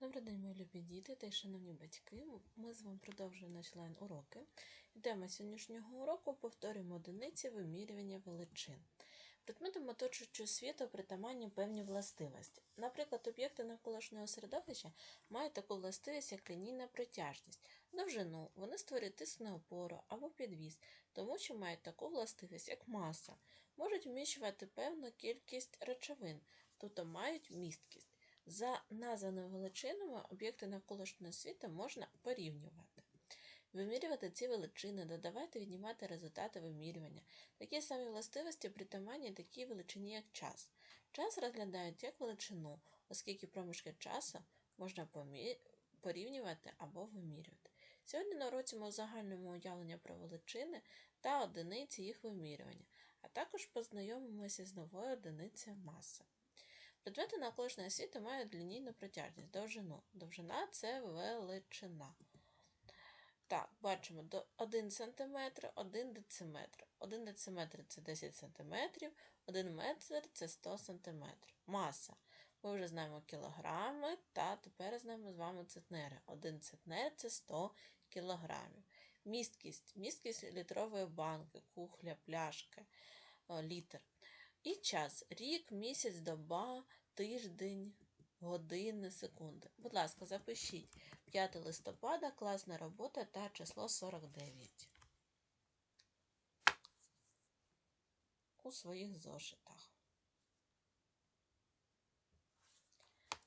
Добрий день, мої любі діти та й шановні батьки. Ми з вами продовжуємо наш лайн уроки. Тема сьогоднішнього уроку повторюємо одиниці вимірювання величин. Предметам оточуючого світу притаманні певні властивості. Наприклад, об'єкти навколишнього середовища мають таку властивість, як лінійна протяжність, довжину, вони створюють тиск на опору або підвіз, тому що мають таку властивість, як маса, можуть вміщувати певну кількість речовин, тобто мають місткість. За названими величинами об'єкти навколишнього світу можна порівнювати. Вимірювати ці величини, додавати, віднімати результати вимірювання. Такі самі властивості притаманні такій величині, як час. Час розглядають як величину, оскільки проміжки часу можна порівнювати або вимірювати. Сьогодні на уроці ми уявлення про величини та одиниці їх вимірювання, а також познайомимося з новою одиницею маси. Предмети навколишнього світу мають лінійну протяжність, довжину. Довжина це величина. Так, бачимо 1 см, 1 дециметр. 1 дециметр це 10 см, 1 метр це 100 см. Маса. Ми вже знаємо кілограми, та тепер знаємо з вами центнери. 1 центнер це 100 кілограмів. Місткість. Місткість літрової банки, кухля, пляшки, літр. І час рік, місяць, доба, тиждень, години, секунди. Будь ласка, запишіть 5 листопада, класна робота та число 49 у своїх зошитах.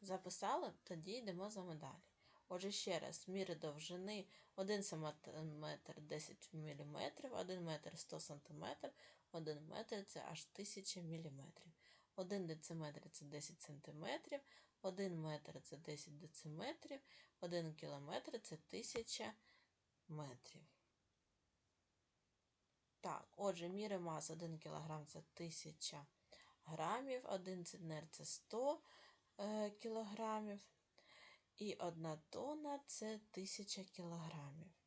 Записали? Тоді йдемо за медалі. Отже, ще раз, міри довжини 1 см 10 мм, 1 метр 100 см, 1 метр це аж 1000 мм. 1 дециметр це 10 см, 1 метр це 10 дециметрів, 1 кілометр це 1000 метрів. Так, отже, міри мас 1 кг це 1000 грамів, 1 центнер це 100 е, кілограмів, і 1 тонна це 1000 кілограмів.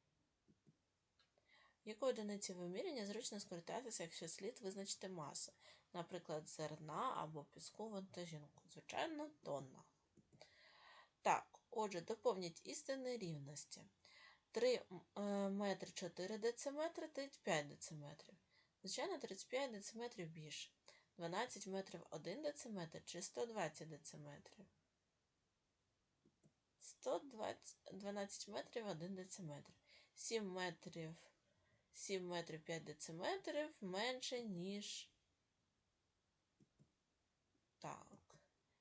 Якою одиниці виміряння зручно скористатися, якщо слід визначити масу, наприклад, зерна або піску вантажінку. Звичайно, тонна. Так, отже, доповніть істинні рівності. 3 е, метри 4 дециметри, 35 дециметрів. Звичайно, 35 дециметрів більше. 12 метрів 1 дециметр чи 120 дециметрів. 120, 12 метрів 1 дециметр. 7 метрів 7 метрів 5 дециметрів менше, ніж. Так,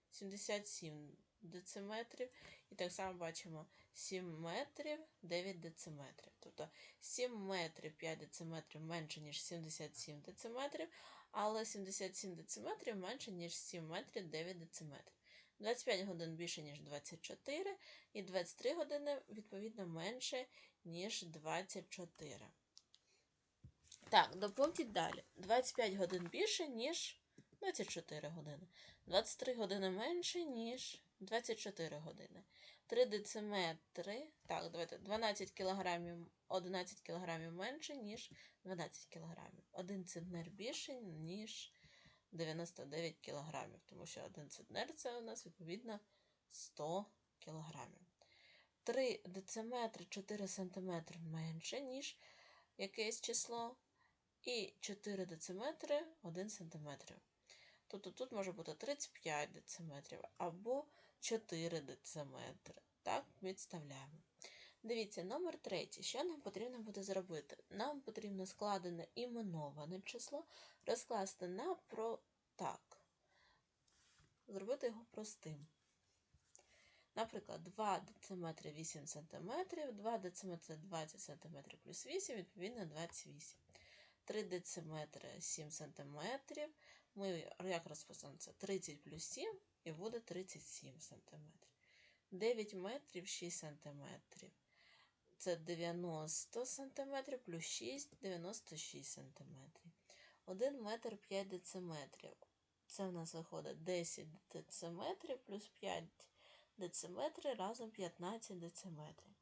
77 дециметрів. І так само бачимо 7 метрів 9 дециметрів. Тобто 7 метрів 5 дециметрів менше, ніж 77 дециметрів, але 77 дециметрів менше, ніж 7 метрів 9 дециметрів. 25 годин більше, ніж 24, і 23 години, відповідно, менше, ніж 24. Так, доповніть далі. 25 годин більше, ніж 24 години. 23 години менше, ніж 24 години. 3 дециметри. Так, давайте 12 кілограмів, 11 кілограмів менше, ніж 12 кілограмів. 1 центнер більше, ніж 99 кілограмів. Тому що 1 центнер це у нас, відповідно, 100 кілограмів. 3 дециметри 4 сантиметри менше, ніж якесь число і 4 дециметри 1 см. Тобто тут може бути 35 дециметрів або 4 дециметри. Так, відставляємо. Дивіться, номер третій. Що нам потрібно буде зробити? Нам потрібно складене іменоване число розкласти на про так. Зробити його простим. Наприклад, 2 дециметри 8 см, 2 дециметри 20 см плюс 8, відповідно 28 3 дециметри 7 см. Ми як розписуємо це? 30 плюс 7 і буде 37 см. 9 метрів 6 см. Це 90 см плюс 6 96 см. 1 метр 5 дециметрів. Це в нас виходить 10 дециметрів плюс 5 дециметри разом 15 дециметрів.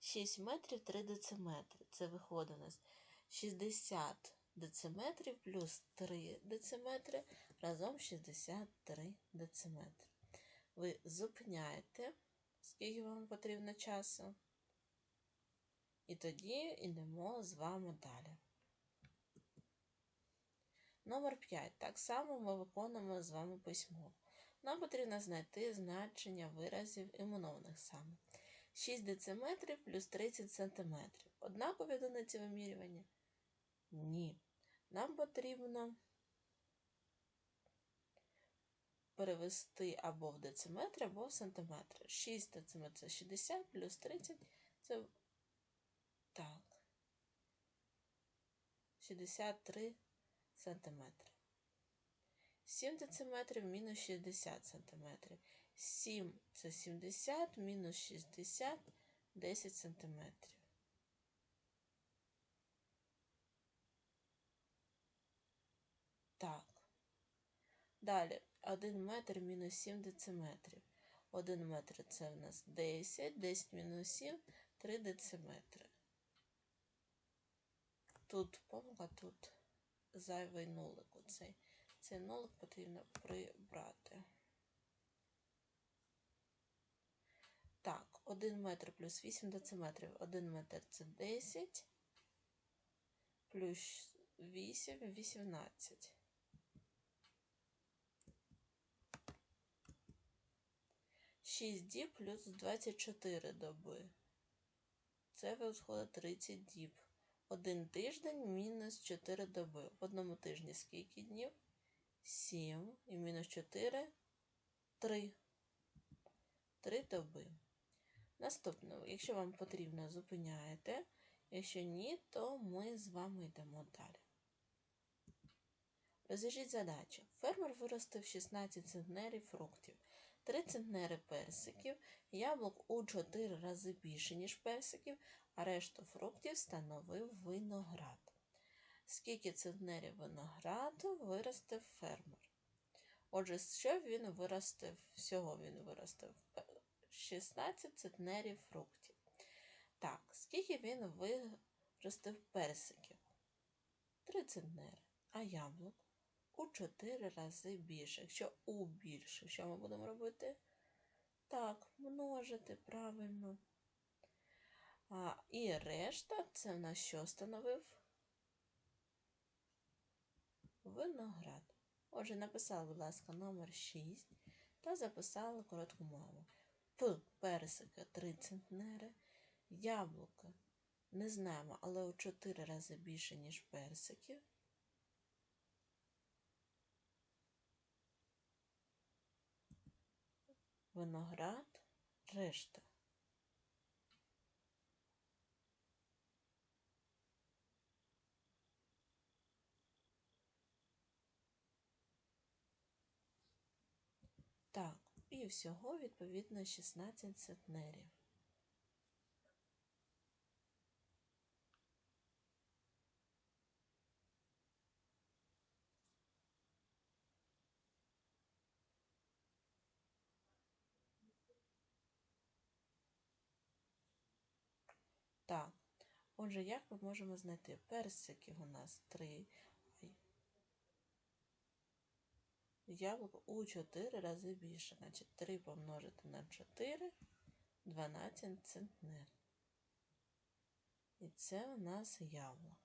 6 метрів 3 дециметри. Це виходить у нас 60 дециметрів плюс 3 дециметри разом 63 дециметри. Ви зупиняєте скільки вам потрібно часу. І тоді йдемо з вами далі. Номер 5. Так само ми виконуємо з вами письмо. Нам потрібно знайти значення виразів іменовних саме. 6 дециметрів плюс 30 сантиметрів. Однакові одиниці вимірювання? Ні. Нам потрібно перевести або в дециметри, або в сантиметри. 6 дециметрів це 60 плюс 30 це так. 63 сантиметри. 7 дециметрів мінус 60 сантиметрів. 7 це 70 мінус 60 10 сантиметрів. Так. Далі 1 метр мінус 7 дециметрів. 1 метр це в нас 10, 10 мінус 7 3 дециметри. Тут помилка, тут зайвий нулик. Оцей. Цей нулик потрібно прибрати. Так, 1 метр плюс 8 дециметрів. 1 метр це 10, плюс 8 18. Шість діб плюс 24 доби. Це виходить 30 діб. Один тиждень мінус 4 доби. В одному тижні скільки днів? 7 і мінус 4 3. 3 доби. Наступне, якщо вам потрібно, зупиняєте. Якщо ні, то ми з вами йдемо далі. Розв'яжіть задачу. Фермер виростив 16 центнерів фруктів, 3 центнери персиків, яблук у 4 рази більше, ніж персиків, а решту фруктів становив виноград. Скільки центнерів винограду виростив фермер? Отже, що він виростив? Всього він виростив 16 центнерів фруктів. Так, скільки він виростив персиків? 3 центнери. А яблук у 4 рази більше. Якщо у більше, що ми будемо робити? Так, множити правильно. А, І решта це в нас що становив? Виноград. Отже, написали, будь ласка, номер 6 та записали коротку мову. П персика 3 центнери, яблука не знаємо, але у 4 рази більше, ніж персиків. Виноград решта. Так, і всього, відповідно, 16 центнерів. Так, отже, як ми можемо знайти? Персиків у нас 3, яблук у 4 рази більше. Значить, 3 помножити на 4 12 центнер. І це у нас яблук.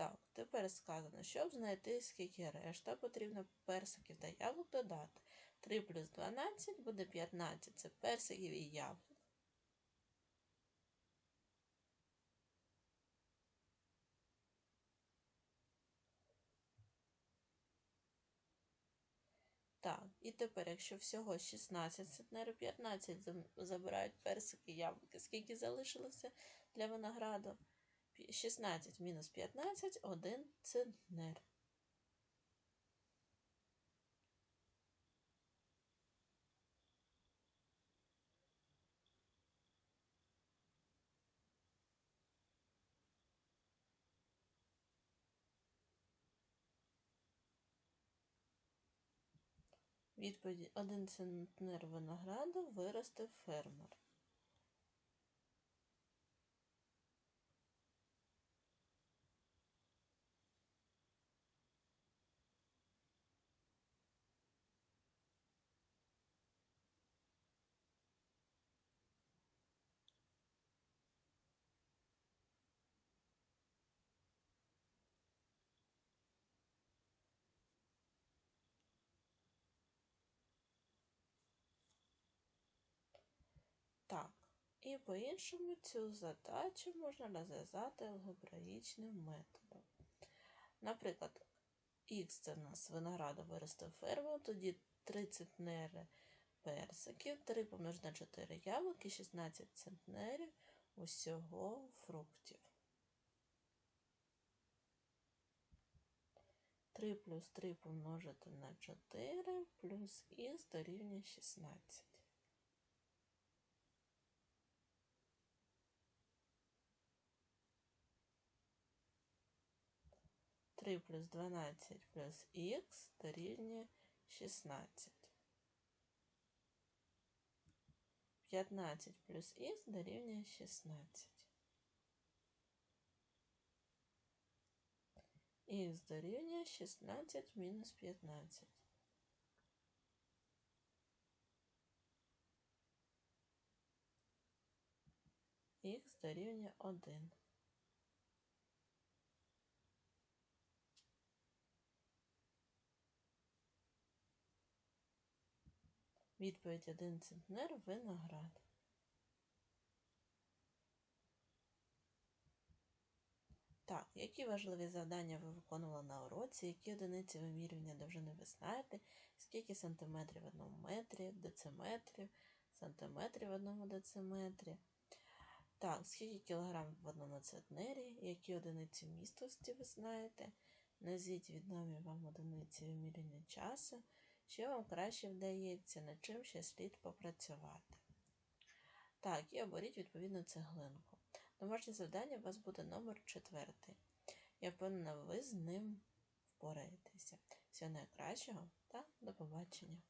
Так, тепер сказано, щоб знайти, скільки решта потрібно персиків та яблук додати. 3 плюс 12 буде 15. Це персиків і яблук. Так, і тепер, якщо всього 16 центнерів, 15 забирають персики яблуки. Скільки залишилося для винограду? 16 мінус 15 – 1 центнер. Відповідь 1 центнер винограду виростив фермер. І по-іншому цю задачу можна розв'язати алгебраїчним методом. Наприклад, х це в нас винограду виростив ферму, тоді 3 центнери персиків, 3 помножити на 4 яблуки, 16 центнерів усього фруктів. 3 плюс 3 помножити на 4 плюс х дорівнює 16. Три плюс 12 плюс х дорівнює 16. 15 плюс х дорівнює 16. Х дорівнює 16 мінус 15. Х дорівнює 1. Відповідь 1 центнер виноград. Так, які важливі завдання ви виконували на уроці, які одиниці вимірювання довжини ви знаєте, скільки сантиметрів в одному метрі, дециметрів, сантиметрів в одному дециметрі. Так, скільки кілограм в одному центнері, які одиниці містості ви знаєте. Назвіть відомі вам одиниці вимірювання часу, що вам краще вдається, над чим ще слід попрацювати. Так, і оберіть відповідну цеглинку. Домашнє завдання у вас буде номер четвертий. Я впевнена, ви з ним впораєтеся. Всього найкращого та до побачення!